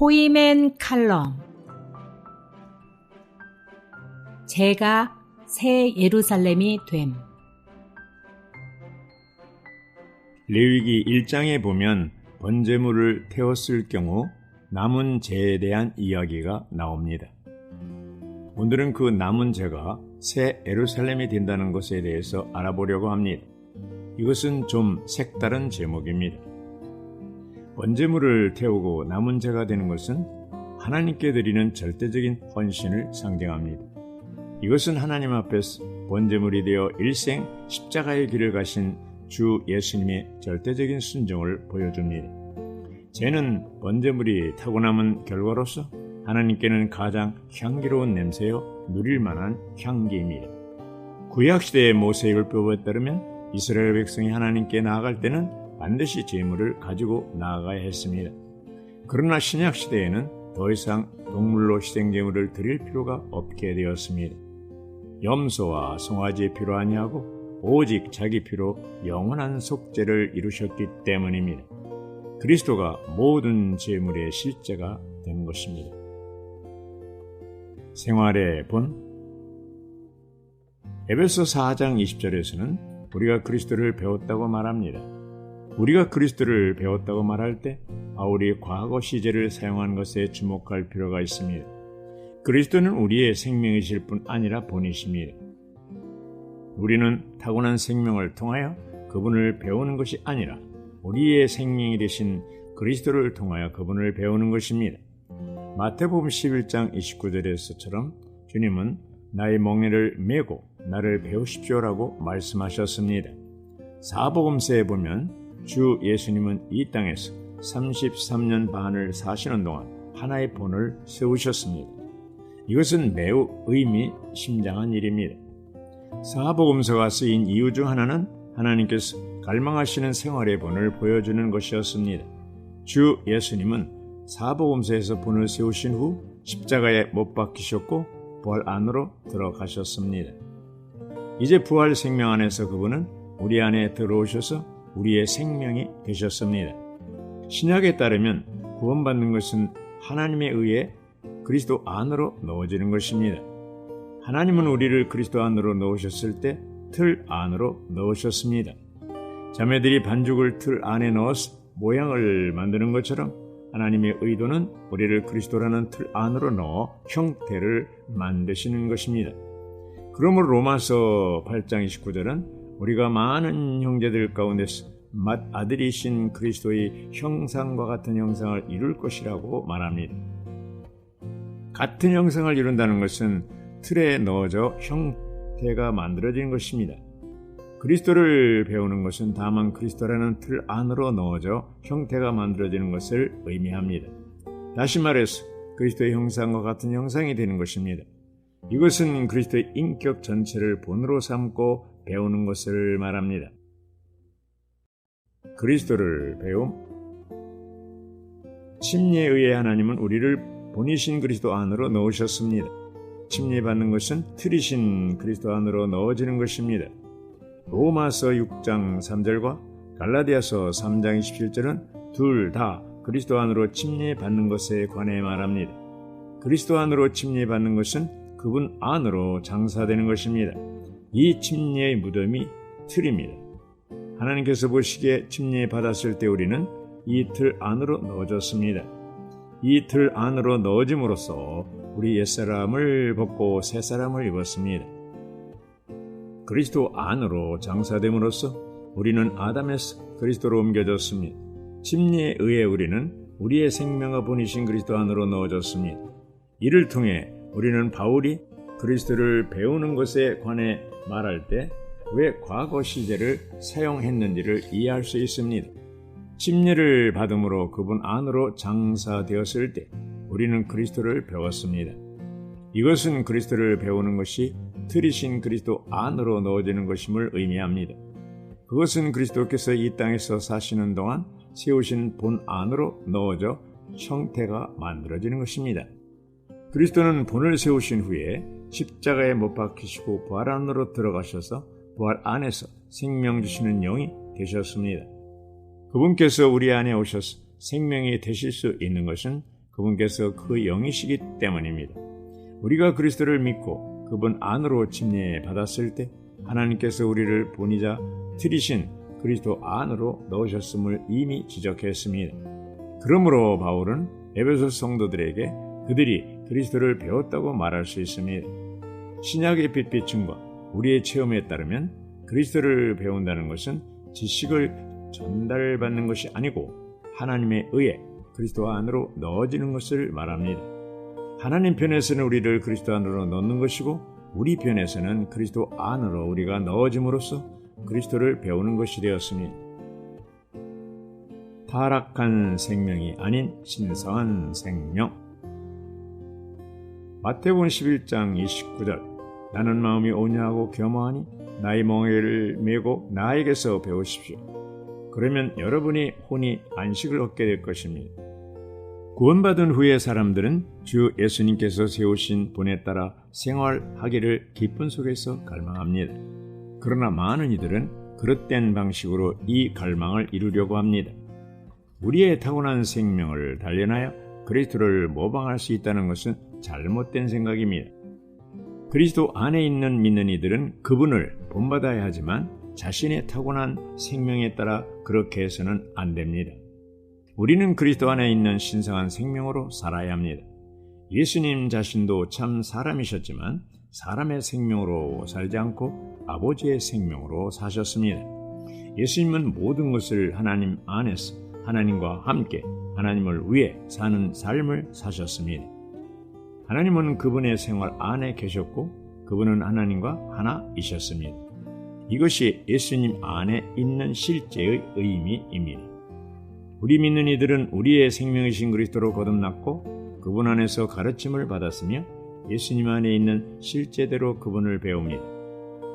포이맨 칼럼 제가 새 예루살렘이 됨 레위기 1장에 보면 번제물을 태웠을 경우 남은 재에 대한 이야기가 나옵니다. 오늘은 그 남은 재가 새 예루살렘이 된다는 것에 대해서 알아보려고 합니다. 이것은 좀 색다른 제목입니다. 번제물을 태우고 남은 재가 되는 것은 하나님께 드리는 절대적인 헌신을 상징합니다. 이것은 하나님 앞에서 번제물이 되어 일생 십자가의 길을 가신 주 예수님의 절대적인 순종을 보여줍니다. 죄는 번제물이 타고 남은 결과로서 하나님께는 가장 향기로운 냄새요 누릴 만한 향기입니다. 구약 시대의 모세율법에 따르면 이스라엘 백성이 하나님께 나아갈 때는 반드시 제물을 가지고 나아가야 했습니다. 그러나 신약 시대에는 더 이상 동물로 희생제물을 드릴 필요가 없게 되었습니다. 염소와 송아지의 피로 아니하고 오직 자기 피로 영원한 속죄를 이루셨기 때문입니다. 그리스도가 모든 제물의 실제가 된 것입니다. 생활의 본 에베소 4장 20절에서는 우리가 그리스도를 배웠다고 말합니다. 우리가 그리스도를 배웠다고 말할 때 바울이 과거 시제를 사용한 것에 주목할 필요가 있습니다. 그리스도는 우리의 생명이실 뿐 아니라 본이십니다. 우리는 타고난 생명을 통하여 그분을 배우는 것이 아니라 우리의 생명이 되신 그리스도를 통하여 그분을 배우는 것입니다. 마태복음 11장 29절에서처럼 주님은 나의 멍에를 메고 나를 배우십시오라고 말씀하셨습니다. 사복음서에 보면 주 예수님은 이 땅에서 33년 반을 사시는 동안 하나의 본을 세우셨습니다. 이것은 매우 의미 심장한 일입니다. 사복음서가 쓰인 이유 중 하나는 하나님께서 갈망하시는 생활의 본을 보여주는 것이었습니다. 주 예수님은 사복음서에서 본을 세우신 후 십자가에 못 박히셨고 부활 안으로 들어가셨습니다. 이제 부활 생명 안에서 그분은 우리 안에 들어오셔서 우리의 생명이 되셨습니다. 신약에 따르면 구원받는 것은 하나님에 의해 그리스도 안으로 넣어지는 것입니다. 하나님은 우리를 그리스도 안으로 넣으셨을 때 틀 안으로 넣으셨습니다. 자매들이 반죽을 틀 안에 넣어서 모양을 만드는 것처럼 하나님의 의도는 우리를 그리스도라는 틀 안으로 넣어 형태를 만드시는 것입니다. 그러므로 로마서 8장 29절은 우리가 많은 형제들 가운데서 맏 아들이신 그리스도의 형상과 같은 형상을 이룰 것이라고 말합니다. 같은 형상을 이룬다는 것은 틀에 넣어져 형태가 만들어진 것입니다. 그리스도를 배우는 것은 다만 그리스도라는 틀 안으로 넣어져 형태가 만들어지는 것을 의미합니다. 다시 말해서 그리스도의 형상과 같은 형상이 되는 것입니다. 이것은 그리스도의 인격 전체를 본으로 삼고 배우는 것을 말합니다. 그리스도를 배움 침례에 의해 하나님은 우리를 본이신 그리스도 안으로 넣으셨습니다. 침례받는 것은 틀이신 그리스도 안으로 넣어지는 것입니다. 로마서 6장 3절과 갈라디아서 3장 27절은 둘 다 그리스도 안으로 침례받는 것에 관해 말합니다. 그리스도 안으로 침례받는 것은 그분 안으로 장사되는 것입니다. 이 침례의 무덤이 틀입니다. 하나님께서 보시기에 침례 받았을 때 우리는 이 틀 안으로 넣어졌습니다. 이 틀 안으로 넣어짐으로써 우리 옛사람을 벗고 새사람을 입었습니다. 그리스도 안으로 장사됨으로써 우리는 아담에서 그리스도로 옮겨졌습니다. 침례에 의해 우리는 우리의 생명과 본이신 그리스도 안으로 넣어졌습니다. 이를 통해 우리는 바울이 그리스도를 배우는 것에 관해 말할 때 왜 과거 시제를 사용했는지를 이해할 수 있습니다. 침례를 받음으로 그분 안으로 장사되었을 때 우리는 그리스도를 배웠습니다. 이것은 그리스도를 배우는 것이 틀이신 그리스도 안으로 넣어지는 것임을 의미합니다. 그것은 그리스도께서 이 땅에서 사시는 동안 세우신 본 안으로 넣어져 형태가 만들어지는 것입니다. 그리스도는 본을 세우신 후에 십자가에 못 박히시고 부활 안으로 들어가셔서 부활 안에서 생명 주시는 영이 되셨습니다. 그분께서 우리 안에 오셔서 생명이 되실 수 있는 것은 그분께서 그 영이시기 때문입니다. 우리가 그리스도를 믿고 그분 안으로 침례 받았을 때 하나님께서 우리를 본이자 틀이신 그리스도 안으로 넣으셨음을 이미 지적했습니다. 그러므로 바울은 에베소 성도들에게 그들이 그리스도를 배웠다고 말할 수 있습니다. 신약의 빛 비춤과 우리의 체험에 따르면 그리스도를 배운다는 것은 지식을 전달받는 것이 아니고 하나님의 의에 그리스도 안으로 넣어지는 것을 말합니다. 하나님 편에서는 우리를 그리스도 안으로 넣는 것이고 우리 편에서는 그리스도 안으로 우리가 넣어짐으로써 그리스도를 배우는 것이 되었습니다. 타락한 생명이 아닌 신성한 생명. 마태복음 11장 29절 나는 마음이 온유하고 겸허하니 나의 멍에를 메고 나에게서 배우십시오. 그러면 여러분이 혼이 안식을 얻게 될 것입니다. 구원받은 후에 사람들은 주 예수님께서 세우신 본에 따라 생활하기를 기쁨 속에서 갈망합니다. 그러나 많은 이들은 그릇된 방식으로 이 갈망을 이루려고 합니다. 우리의 타고난 생명을 단련하여 그리스도를 모방할 수 있다는 것은 잘못된 생각입니다. 그리스도 안에 있는 믿는 이들은 그분을 본받아야 하지만 자신의 타고난 생명에 따라 그렇게 해서는 안 됩니다. 우리는 그리스도 안에 있는 신성한 생명으로 살아야 합니다. 예수님 자신도 참 사람이셨지만 사람의 생명으로 살지 않고 아버지의 생명으로 사셨습니다. 예수님은 모든 것을 하나님 안에서 하나님과 함께 하나님을 위해 사는 삶을 사셨습니다. 하나님은 그분의 생활 안에 계셨고 그분은 하나님과 하나이셨습니다. 이것이 예수님 안에 있는 실제의 의미입니다. 우리 믿는 이들은 우리의 생명이신 그리스도로 거듭났고 그분 안에서 가르침을 받았으며 예수님 안에 있는 실제대로 그분을 배웁니다.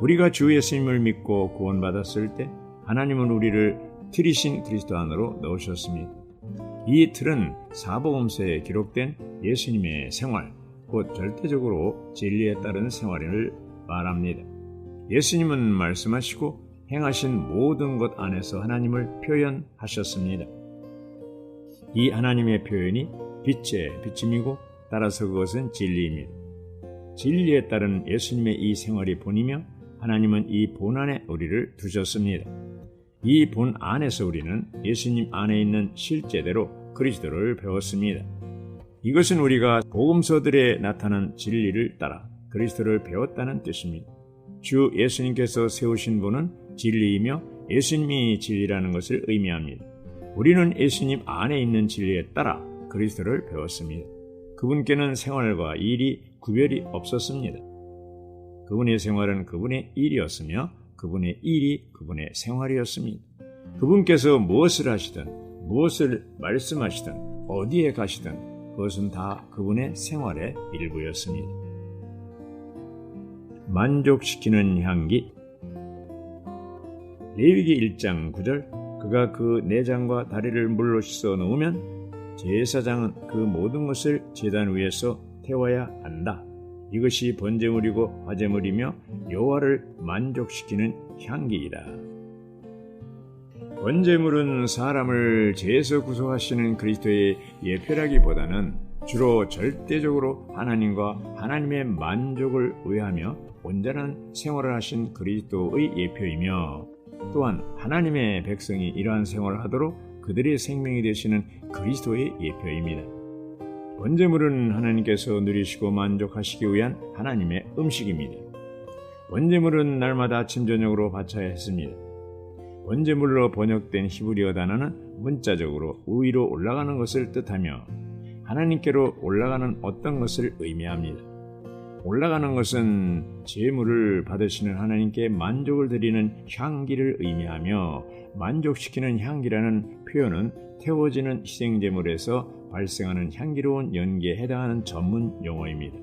우리가 주 예수님을 믿고 구원받았을 때 하나님은 우리를 틀이신 그리스도 안으로 넣으셨습니다. 이 틀은 사복음서에 기록된 예수님의 생활, 곧 절대적으로 진리에 따른 생활을 말합니다. 예수님은 말씀하시고 행하신 모든 것 안에서 하나님을 표현하셨습니다. 이 하나님의 표현이 빛의 비침이고 따라서 그것은 진리입니다. 진리에 따른 예수님의 이 생활이 본이며 하나님은 이 본 안에 우리를 두셨습니다. 이 본 안에서 우리는 예수님 안에 있는 실제대로 그리스도를 배웠습니다. 이것은 우리가 복음서들에 나타난 진리를 따라 그리스도를 배웠다는 뜻입니다. 주 예수님께서 세우신 분은 진리이며 예수님이 진리라는 것을 의미합니다. 우리는 예수님 안에 있는 진리에 따라 그리스도를 배웠습니다. 그분께는 생활과 일이 구별이 없었습니다. 그분의 생활은 그분의 일이었으며 그분의 일이 그분의 생활이었습니다. 그분께서 무엇을 하시든 무엇을 말씀하시든 어디에 가시든 그것은 다 그분의 생활의 일부였습니다. 만족시키는 향기 레위기 1장 9절 그가 그 내장과 다리를 물로 씻어 놓으면 제사장은 그 모든 것을 제단 위에서 태워야 한다. 이것이 번제물이고 화제물이며 여호와를 만족시키는 향기이다. 번제물은 사람을 죄에서 구속하시는 그리스도의 예표라기보다는 주로 절대적으로 하나님과 하나님의 만족을 위하며 온전한 생활을 하신 그리스도의 예표이며 또한 하나님의 백성이 이러한 생활을 하도록 그들의 생명이 되시는 그리스도의 예표입니다. 번제물은 하나님께서 누리시고 만족하시기 위한 하나님의 음식입니다. 번제물은 날마다 아침 저녁으로 바쳐야 했습니다. 번제물로 번역된 히브리어 단어는 문자적으로 위로 올라가는 것을 뜻하며 하나님께로 올라가는 어떤 것을 의미합니다. 올라가는 것은 제물을 받으시는 하나님께 만족을 드리는 향기를 의미하며 만족시키는 향기라는 표현은 태워지는 희생제물에서 발생하는 향기로운 연기에 해당하는 전문 용어입니다.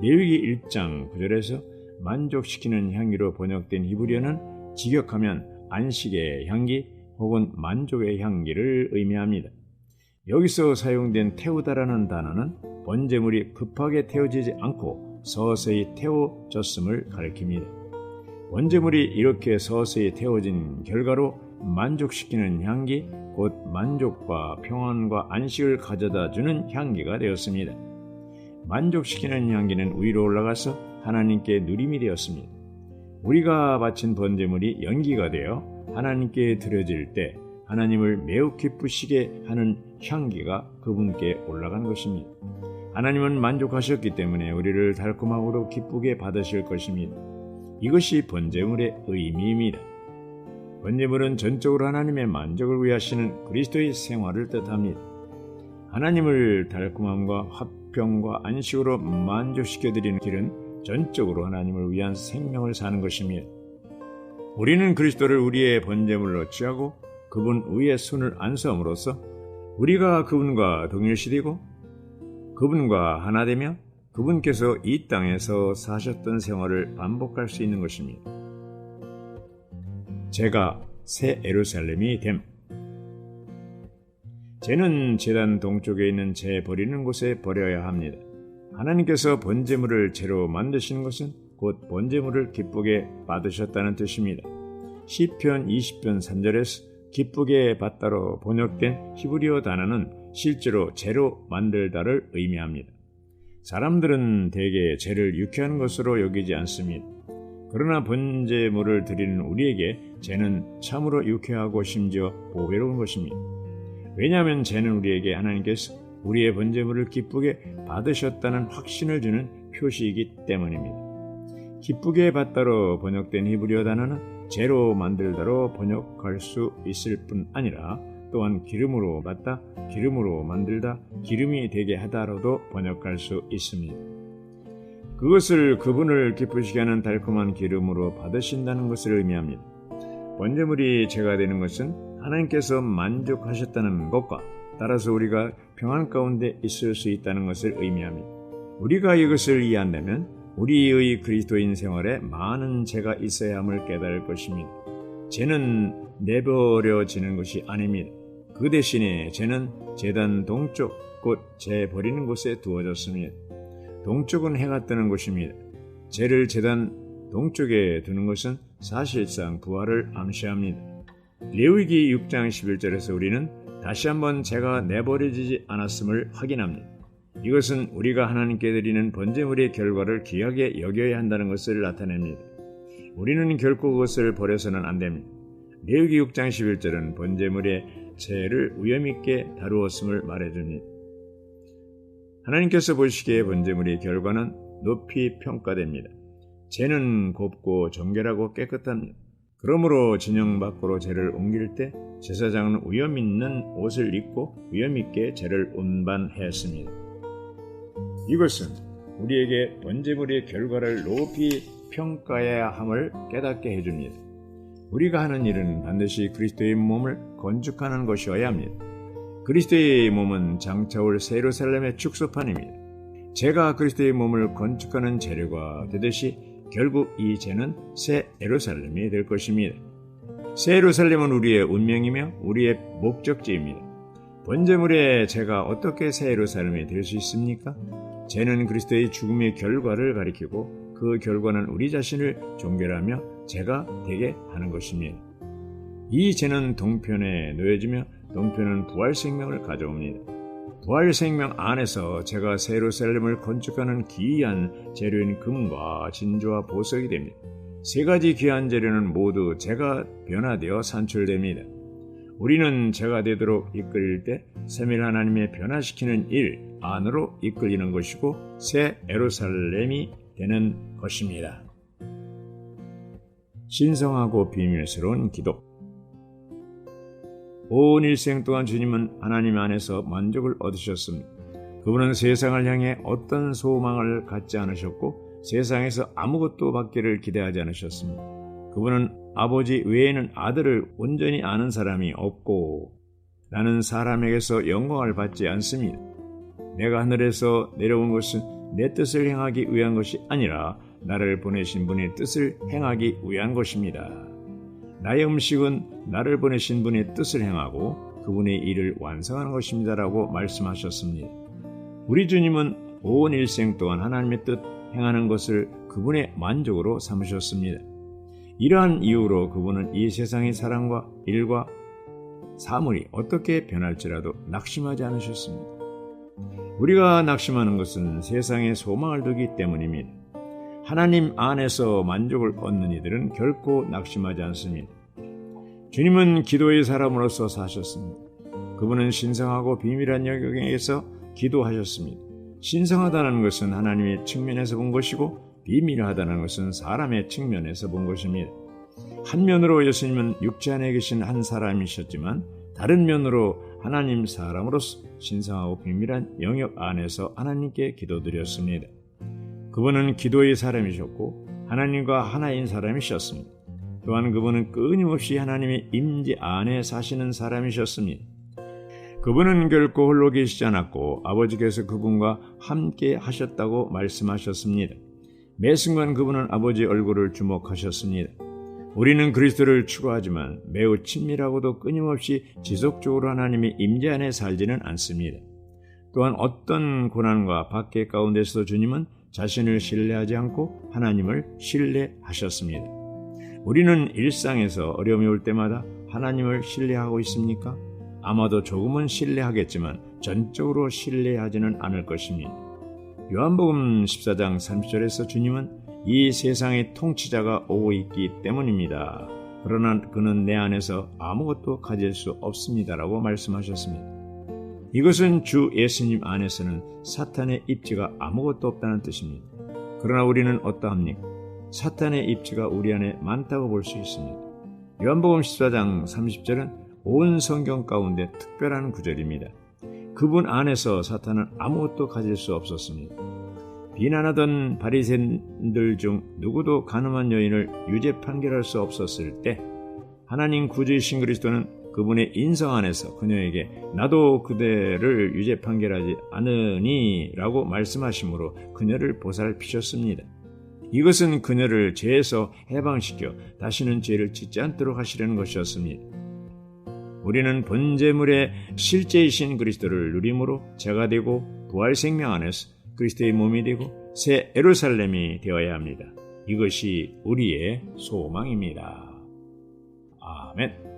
레위기 1장 9절에서 만족시키는 향기로 번역된 히브리어는 직역하면 안식의 향기 혹은 만족의 향기를 의미합니다. 여기서 사용된 태우다라는 단어는 번제물이 급하게 태워지지 않고 서서히 태워졌음을 가리킵니다. 번제물이 이렇게 서서히 태워진 결과로 만족시키는 향기, 곧 만족과 평안과 안식을 가져다 주는 향기가 되었습니다. 만족시키는 향기는 위로 올라가서 하나님께 누림이 되었습니다. 우리가 바친 번제물이 연기가 되어 하나님께 드려질 때 하나님을 매우 기쁘시게 하는 향기가 그분께 올라간 것입니다. 하나님은 만족하셨기 때문에 우리를 달콤하고도 기쁘게 받으실 것입니다. 이것이 번제물의 의미입니다. 번제물은 전적으로 하나님의 만족을 위하시는 그리스도의 생활을 뜻합니다. 하나님을 달콤함과 화평과 안식으로 만족시켜 드리는 길은 전적으로 하나님을 위한 생명을 사는 것입니다. 우리는 그리스도를 우리의 번제물로 취하고 그분 위에 손을 안수함으로써 우리가 그분과 동일시되고 그분과 하나 되며 그분께서 이 땅에서 사셨던 생활을 반복할 수 있는 것입니다. 제가 새 에루살렘이 됨. 죄는 재단 동쪽에 있는 재 버리는 곳에 버려야 합니다. 하나님께서 번제물을 재로 만드시는 것은 곧 번제물을 기쁘게 받으셨다는 뜻입니다. 시편 20편 3절에서 기쁘게 받다로 번역된 히브리어 단어는 실제로 재로 만들다를 의미합니다. 사람들은 대개 죄를 유쾌한 것으로 여기지 않습니다. 그러나 번제물을 드리는 우리에게 죄는 참으로 유쾌하고 심지어 보배로운 것입니다. 왜냐하면 죄는 우리에게 하나님께서 우리의 번제물을 기쁘게 받으셨다는 확신을 주는 표시이기 때문입니다. 기쁘게 받다로 번역된 히브리어 단어는 죄로 만들다로 번역할 수 있을 뿐 아니라 또한 기름으로 받다, 기름으로 만들다, 기름이 되게 하다로도 번역할 수 있습니다. 그것을 그분을 기쁘시게 하는 달콤한 기름으로 받으신다는 것을 의미합니다. 번제물이 죄가 되는 것은 하나님께서 만족하셨다는 것과 따라서 우리가 평안 가운데 있을 수 있다는 것을 의미합니다. 우리가 이것을 이해한다면 우리의 그리스도인 생활에 많은 죄가 있어야 함을 깨달을 것입니다. 죄는 내버려지는 것이 아닙니다. 그 대신에 죄는 재단 동쪽 곧 죄 버리는 곳에 두어졌습니다. 동쪽은 해가 뜨는 곳입니다. 죄를 재단 동쪽에 두는 것은 사실상 부활을 암시합니다. 레위기 6장 11절에서 우리는 다시 한번 죄가 내버려지지 않았음을 확인합니다. 이것은 우리가 하나님께 드리는 번제물의 결과를 귀하게 여겨야 한다는 것을 나타냅니다. 우리는 결코 그것을 버려서는 안 됩니다. 레위기 6장 11절은 번제물의 죄를 위험있게 다루었음을 말해줍니다. 하나님께서 보시기에 번제물의 결과는 높이 평가됩니다. 죄는 곱고 정결하고 깨끗합니다. 그러므로 진영 밖으로 죄를 옮길 때 제사장은 위험 있는 옷을 입고 위험 있게 죄를 운반했습니다. 이것은 우리에게 번제물의 결과를 높이 평가해야 함을 깨닫게 해줍니다. 우리가 하는 일은 반드시 그리스도의 몸을 건축하는 것이어야 합니다. 그리스도의 몸은 장차올 세루살렘의 축소판입니다. 제가 그리스도의 몸을 건축하는 재료가 되듯이 결국 이 재는 새 예루살렘이 될 것입니다. 새 예루살렘은 우리의 운명이며 우리의 목적지입니다. 번제물의 제가 어떻게 새 예루살렘이 될 수 있습니까? 죄는 그리스도의 죽음의 결과를 가리키고 그 결과는 우리 자신을 종결하며 죄가 되게 하는 것입니다. 이 죄는 동편에 놓여지며 동편은 부활 생명을 가져옵니다. 부활 생명 안에서 제가 세루살렘을 건축하는 귀한 재료인 금과 진주와 보석이 됩니다. 세 가지 귀한 재료는 모두 제가 변화되어 산출됩니다. 우리는 제가 되도록 이끌릴 때 세밀 하나님의 변화시키는 일 안으로 이끌리는 것이고 새 에루살렘이 되는 것입니다. 신성하고 비밀스러운 기도 온 일생 동안 주님은 하나님 안에서 만족을 얻으셨습니다. 그분은 세상을 향해 어떤 소망을 갖지 않으셨고 세상에서 아무것도 받기를 기대하지 않으셨습니다. 그분은 아버지 외에는 아들을 온전히 아는 사람이 없고 나는 사람에게서 영광을 받지 않습니다. 내가 하늘에서 내려온 것은 내 뜻을 행하기 위한 것이 아니라 나를 보내신 분의 뜻을 행하기 위한 것입니다. 나의 음식은 나를 보내신 분의 뜻을 행하고 그분의 일을 완성하는 것입니다라고 말씀하셨습니다. 우리 주님은 온 일생 동안 하나님의 뜻 행하는 것을 그분의 만족으로 삼으셨습니다. 이러한 이유로 그분은 이 세상의 사랑과 일과 사물이 어떻게 변할지라도 낙심하지 않으셨습니다. 우리가 낙심하는 것은 세상에 소망을 두기 때문입니다. 하나님 안에서 만족을 얻는 이들은 결코 낙심하지 않습니다. 주님은 기도의 사람으로서 사셨습니다. 그분은 신성하고 비밀한 영역에서 기도하셨습니다. 신성하다는 것은 하나님의 측면에서 본 것이고 비밀하다는 것은 사람의 측면에서 본 것입니다. 한 면으로 예수님은 육체 안에 계신 한 사람이셨지만 다른 면으로 하나님 사람으로서 신성하고 비밀한 영역 안에서 하나님께 기도드렸습니다. 그분은 기도의 사람이셨고 하나님과 하나인 사람이셨습니다. 또한 그분은 끊임없이 하나님의 임재 안에 사시는 사람이셨습니다. 그분은 결코 홀로 계시지 않았고 아버지께서 그분과 함께 하셨다고 말씀하셨습니다. 매 순간 그분은 아버지 얼굴을 주목하셨습니다. 우리는 그리스도를 추구하지만 매우 친밀하고도 끊임없이 지속적으로 하나님의 임재 안에 살지는 않습니다. 또한 어떤 고난과 박해 가운데서도 주님은 자신을 신뢰하지 않고 하나님을 신뢰하셨습니다. 우리는 일상에서 어려움이 올 때마다 하나님을 신뢰하고 있습니까? 아마도 조금은 신뢰하겠지만 전적으로 신뢰하지는 않을 것입니다. 요한복음 14장 30절에서 주님은 이 세상의 통치자가 오고 있기 때문입니다. 그러나 그는 내 안에서 아무것도 가질 수 없습니다라고 말씀하셨습니다. 이것은 주 예수님 안에서는 사탄의 입지가 아무것도 없다는 뜻입니다. 그러나 우리는 어떠합니까? 사탄의 입지가 우리 안에 많다고 볼 수 있습니다. 요한복음 14장 30절은 온 성경 가운데 특별한 구절입니다. 그분 안에서 사탄은 아무것도 가질 수 없었습니다. 비난하던 바리새인들 중 누구도 가늠한 여인을 유죄 판결할 수 없었을 때 하나님 구주이신 그리스도는 그분의 인성 안에서 그녀에게 나도 그대를 유죄 판결하지 않으니라고 말씀하심으로 그녀를 보살피셨습니다. 이것은 그녀를 죄에서 해방시켜 다시는 죄를 짓지 않도록 하시려는 것이었습니다. 우리는 본제물의 실제이신 그리스도를 누림으로 제가 되고 부활 생명 안에서 그리스도의 몸이 되고 새 에루살렘이 되어야 합니다. 이것이 우리의 소망입니다. 아멘.